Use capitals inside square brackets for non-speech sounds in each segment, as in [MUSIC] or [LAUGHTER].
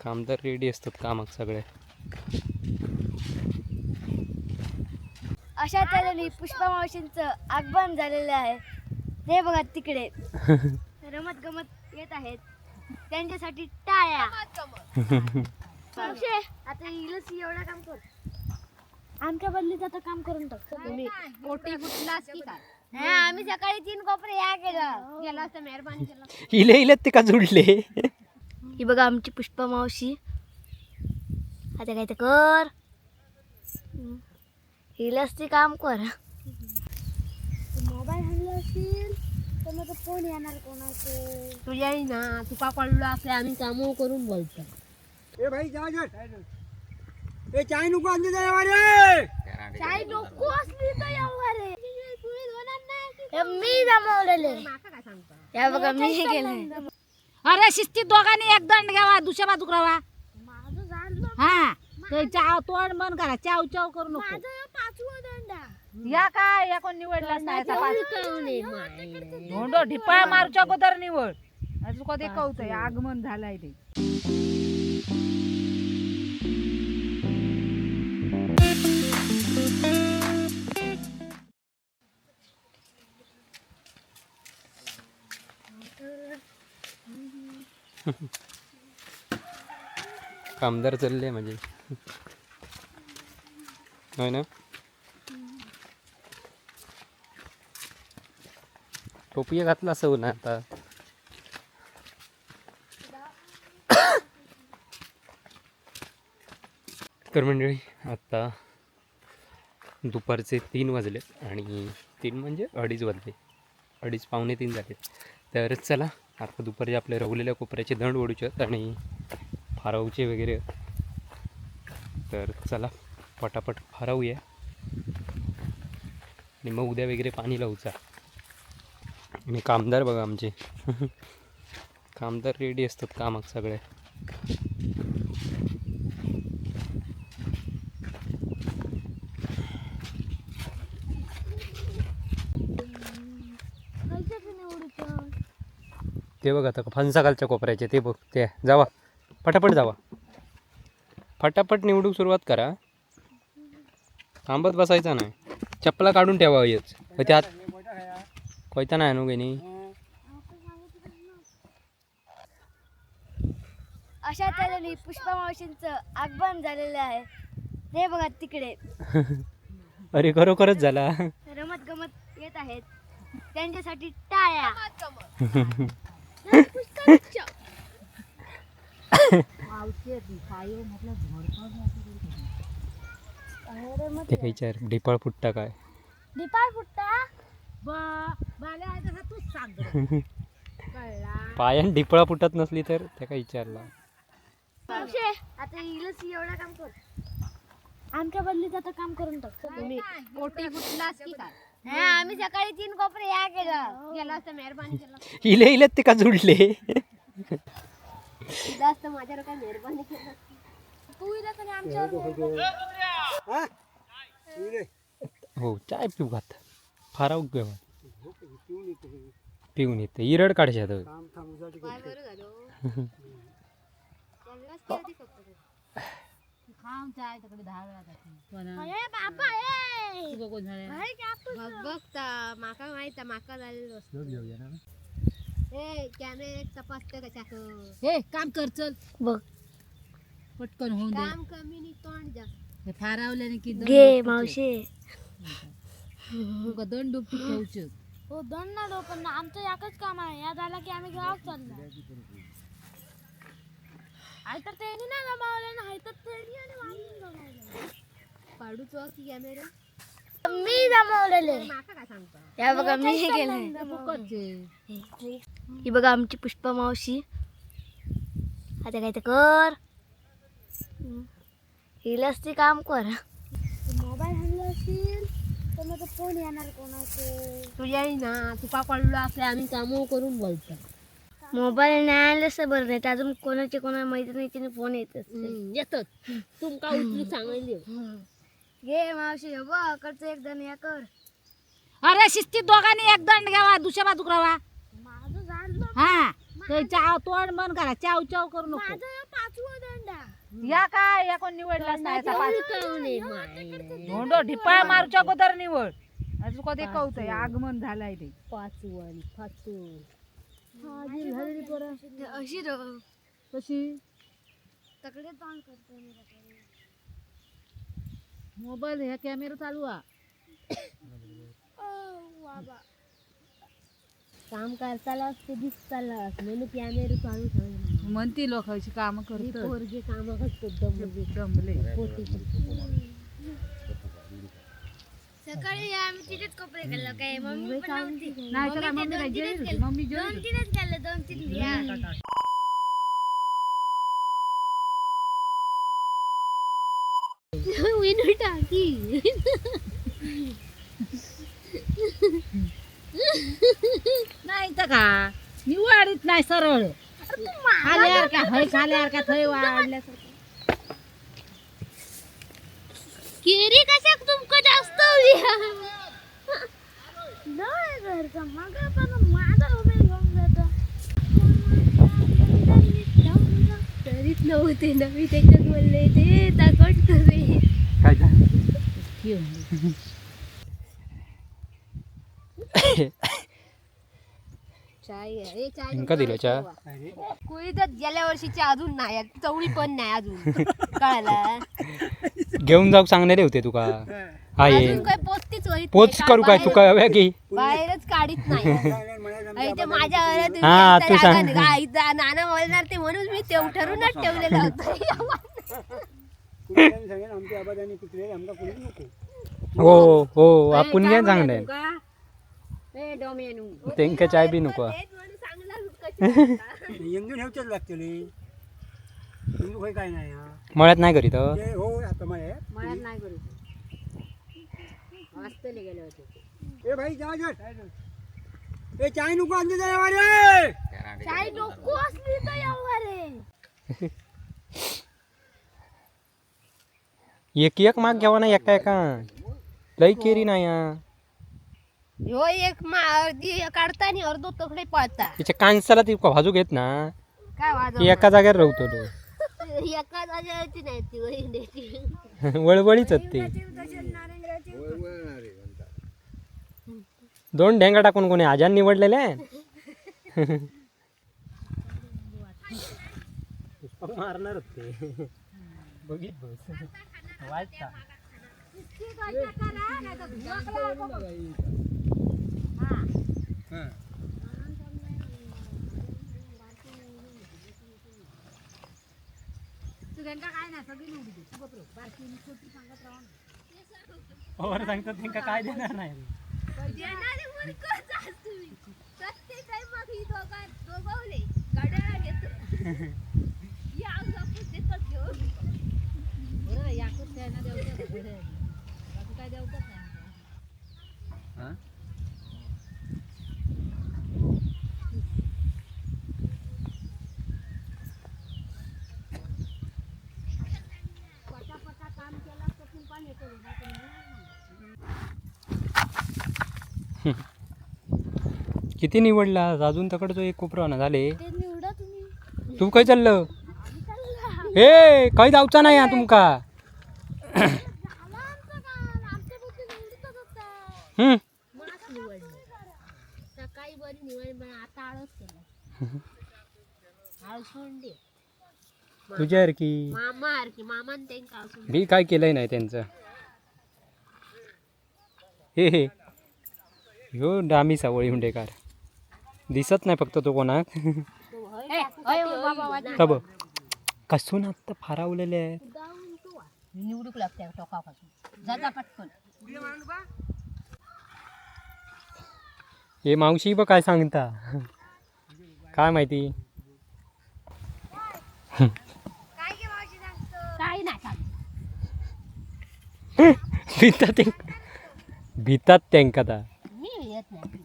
कामदार ready असतात कामाक सगळे. अशा तऱ्हेने पुष्पा मावशींचं आगमन झालेलं आहे. हे बघा तिकडे. [LAUGHS] रमत गमत येत आहेत. त्यांच्यासाठी टाळ्या. मावशी, आता इलच एवढं काम कर. आमच्या बदलीत आता काम करून टाक. तुम्ही पोटी फुटलास की? हा आम्ही सकाळी तीन कोपरे या केलं. गेला असता मेहरबानी केला [LAUGHS] इले इले ते का जुडले? ही बघा आमची पुष्पा मावशी. आता काय ते कर. हिलाच ते काम कर. मोबाईल हल्ला असेल तर मग फोन येणार कोणाचे? तुझ्या ना. तुका कळलं असले आम्ही कामो करून बोलतो. ए भाई जा जा ए चाय नको आणली जाय वारे चाय नको असली तर यावर रे. मी जमवलेले. काय सांगतो? या बघा मी हे केलंय. अरे शिस्तीत दोघांनी एक दंड घ्यावा दुसऱ्या बाजूक राहा माझं झालं हा ते चाव तोंड बंद करा चाव चाव करू नको. माझं पाचवं दंडा या काय या कोण निवडला धोंडो ढिपाळ मारूच्या अगोदर निवड. अजून कधी कळतंय आगमन झालंय ते. कामदार चालले म्हणजे. होय ना? टोपी घातला असं ना आता. तर मंडळी आता दुपारचे तीन वाजले आणि तीन म्हणजे अडीच वाजले. अडीच पावणे तीन झाले तर चला आता दुपारी आपल्या रवलेल्या कोपऱ्याचे दंड ओढूचे आणि फारावचे वगैरे तर चला पटापट फारावूया. आणि मग उद्या वगैरे पाणी लावूचा. आणि कामदार बघा आमचे. [LAUGHS] कामदार रेडी असतात कामात सगळे. ते बघ आता फणसाखालच्या कोपऱ्याचे ते बघ ते जावा. फटाफट जावा. फटाफट निवडूक सुरुवात करा. थांबत बसायचा नाही. चप्पला काढून ठेवा येच त्यात कोयता नाही आणू गेनी अशा तऱ्हेने पुष्पा मावशींचं आगमन झालेलं आहे. हे बघा तिकडे. [LAUGHS] अरे खरोखरच झाला. रमत गमत येत आहेत. त्यांच्यासाठी टाळ्या. ते काही विचार ढिपाळ फुटता काय? दीपाळ फुटता? पायान ढिपळा फुटत नसली तर त्या काय विचारला. मावशी, आता इलच एवढं काम कर. आमच्या बदलीत आता काम करून टाक. तुम्ही पोटी फुटलास की काय? हा आम्ही सकाळी तीन कोपरे या केलं. गेला असता मेहरबानी केला इले इले ते का जुडले? केला असतं माझ्यावर काय मेहरबानी केला तू इला तरी आमच्यावर हा चाय पिऊ घात घेऊ पिऊन येतो. पिऊन येते. इरड काढशात [LAUGHS] चाय तिकडे दहा वेळा अरे बाबा ए! कोण झाले अरे काय आपण- बघ बघता. माका माहीत माका झालेलं असतं. घेऊया ना? ए कॅमेरे तपासते कशाक हे काम कर चल. बघ. पटकन होऊन दे. काम कमी नि तोंड जास्त हे फारावल्याने की घे मावशी. तुका दंड दुपटी ठेवचे हो दोन ना दो पण आमचं एकच काम आहे. या झाला की आम्ही गावात चाललो. आई तर त्यांनी नाही जमावले नाही तर त्यांनी आणि मागून जमावले पाडूचो की कॅमेरा? मी जमावलेले या बघा मी हे. फुकटचे ही बघा आमची पुष्पा मावशी. आता काय ते कर. हिलाच ते काम कर. मोबाईल हल्ला असेल तर मग फोन येणार कोणाचे? तुझ्या ना तुका कळलं असले आम्ही कामो करून बोलतो. मोबाईल नाही आणलं असं बरं नाही. तर अजून कोणाचे कोणा मैत्रिणीचे फोन येत असते. येतात तुमका उचलू सांगायले? घे मावशी हो बघ कडचं एक या कर. अरे शिस्तीत दोघांनी एक दंड घ्यावा दुसऱ्या बाजूक राहा माझं झालं हा ते चाव तोंड बंद करा चाव चाव करू नको. माझं पाचवं दंड या काय या कोण नाही धोंडो ढिपाळ मारूच्या अगोदर निवड. अजून कधी कळतंय आगमन झालंय ते. अशी कशी? तकडे तोंड करतो. मोबाईल ह्या कॅमेरा चालू आ काम करतालाच ते दिसतालाच म्हणून कॅमेरा चालू ठेवला म्हणती लोक अशी काम करत पोरगे काम करतो दमले. दमले. सकाळी आम्ही तिथेच कपडे खाल्लो. काय मम्मी पण नव्हती. नाही तर काय मम्मी काय जेवली होती. मम्मी दोन तीनच खाल्ले दोन तीन या विनू टाकी. नाही तर का? निवाडीत नाही सरळ. खाल्यावर का खाल्यावर का थय वाढल्यासारखं. केरी कशाक तुमका जास्त नाही घरचा. मग पण माझा उभे घेऊन जातो. तरीच नव्हते. ना मी त्याच्यात बोलले ते. काय झालं? [LAUGHS] [LAUGHS] नेमका दिलं चहा? कोळी तर गेल्या वर्षीची अजून नाही चवळी पण नाही अजून. [LAUGHS] कळाला? घेऊन जाऊ सांगणारे होते तुका आहे अजून काय पोचतीच होईत पोच. करू काय तुका हव्या की? बाहेरच काढीत नाही. [LAUGHS] ते माझ्या घरात हा, तू सांग. नाना बोलणार ते म्हणून मी ते ठरूनच ठेवलेलं होतं. [LAUGHS] सांगेल आमच्या आबादानी पिकले आमका कोणीच नको. हो हो आपण काय सांगणार. त्यांका चाय बी नको. [LAUGHS] लागतले काही काय नाही हा. मळ्यात नाही करीत हो. ते हो आता मळ्यात. नाही करू वाचतले गेले होते. ए भाई जा जा. ए चाय नको चाय नको असली तर एक एक माग घ्यावा ना एका एका. लई केरी नाही हा. ह्यो एक मा अर्धी काढता आणि अर्धो तकडे पळता तिच्या कांसाला ती भाजू घेत ना. काय वाजव ती एका जागेवर राहतो तो [LAUGHS] एका जागेवरती नाही ती वहिनी [LAUGHS] वळवळीच आहेत ते. दोन ढेंगा टाकून कोणी आजान निवडलेले? मारणार ते बघित बस. वाजता. सांगतात त्यांका काय देणार नाही देणारे मूर्खच आहात तुम्ही. प्रत्येक time मग ही दोघं- दोघवले. गाड्या घेतो. या आज आपण देतात घेऊन. बरं, काय देवतात. काय देवतात नाही आमचं. हा? किती निवडला? अजून तकडचं एक कोपरा ना झाले. ते निवडा तुम्ही. तू काय चाललं? ए काही जाऊचा नाही हा तुमका. झाला आमचं काम आमच्या बुद्धी निवडतच होता. हम्म. मास निवडलं. सकाळी बरी निवड पण आता आळस केला. आळस सोडली. तुझ्या की मामा की मामान त्यांका असून मी काय केलंय नाही त्यांचं? हे हे. ह्यो डामी सावळी हुंडेकार. दिसत नाही फक्त तो कोणाक तब कसून आत्ता फारावलेले आहेत निवडूक लागते टोकापासून जाता पटकन हे मावशी बघ काय सांगता. काय माहिती? काय नाही. भितात भितात त्यांका आता मी येत नाही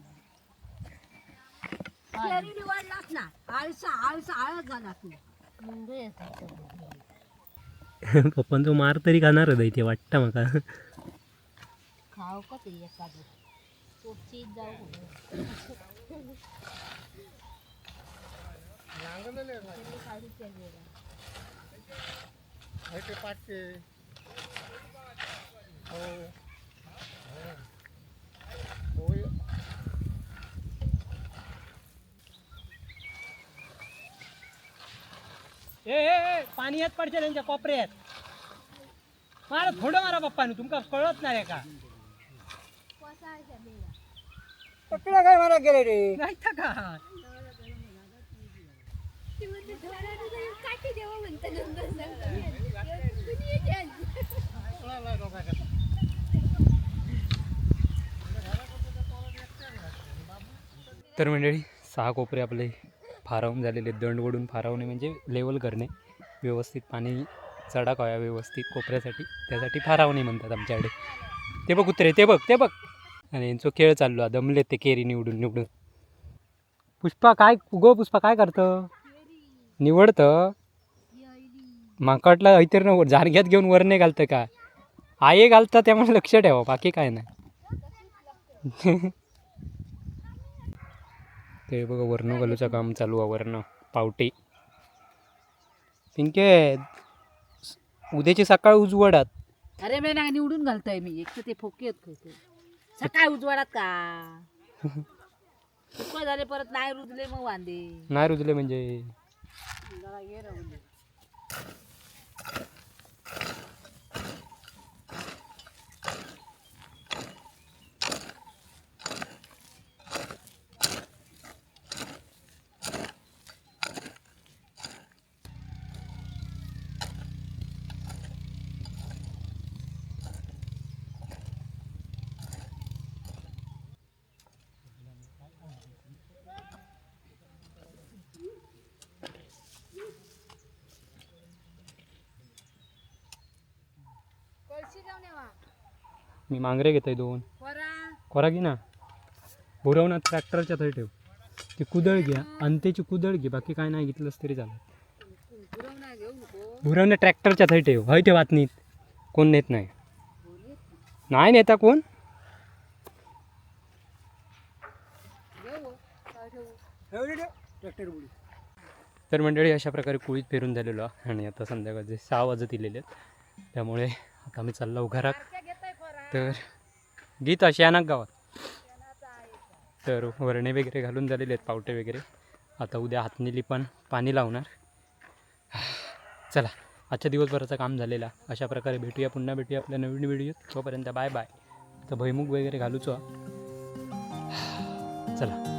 निवडलाच ना आळसा आळसा तू मार तरी खाणार ते वाटतं माका खाऊ का ते एखादं? पोटची जाऊ ए ए, ए, पाणी येत पडचे त्यांच्या कोपऱ्यात मारा थोडं मारा बाप्पानु तुमका कळत नाही का पकडा काय मारा गेले रे नाही का ती म्हणते, "घराला जाऊन काठी देवा म्हणते नंतर सांगतो. दुनियेची आज. तर मंडळी सहा कोपरे आपले फारावून झालेले दंड ओढून फारावणे म्हणजे लेवल करणे. व्यवस्थित पाणी चढा या व्यवस्थित कोपऱ्यासाठी त्यासाठी फारावणे म्हणतात आमच्याकडे. ते बघ उतरे ते बघ ते बघ. आणि यांचा खेळ चाललो दमले ते केरी निवडून निवडून. पुष्पा काय गो पुष्पा काय करतं? निवडतं? माका वाटलं ऐतर न जारग्यात घेऊन वरणे घालतं का? आई घालतं त्यामुळे लक्ष ठेवा बाकी काय नाही. [LAUGHS] ते बघा वर्ण घालूचं काम चालू आहे वर्ण पावटे. पिंके उद्याची सकाळ उजवडात. अरे मी ना निवडून घालतोय मी. एक तर ते फोके. सकाळी उजवाडात का? [LAUGHS] झाले परत नाही रुजले मग वांदे. नाही रुजले म्हणजे? जरा ये राहून दे. मी मांगरे घेतोय दोन. पोरा, कोरा घे ना. भुरवना ट्रॅक्टरच्या थंय ठेव. ती कुदळ घ्या अंतेची कुदळ घे बाकी काय नाही घेतलंस तरी चालेल. भुरवना ट्रॅक्टरच्या थंय ठेव. हय ठेव आतनीत. कोण नेत नाही. नाही नेता कोण? तर मंडळी अशा प्रकारे कुळीत फिरून झालेलो आणि आता संध्याकाळचे सहा वाजत दिलेले आहेत. त्यामुळे आता आम्ही चाललो घरात तर गीत अशी ना गावात. तर वरणे वगैरे घालून झालेले आहेत पावटे वगैरे. आता उद्या हातनेली पण पाणी लावणार. चला आजच्या दिवसभराचं काम झालेलं अशा प्रकारे भेटूया पुन्हा भेटूया आपल्या नवीन व्हिडिओत. तोपर्यंत बाय बाय. तर भैमुख वगैरे घालूचो चला.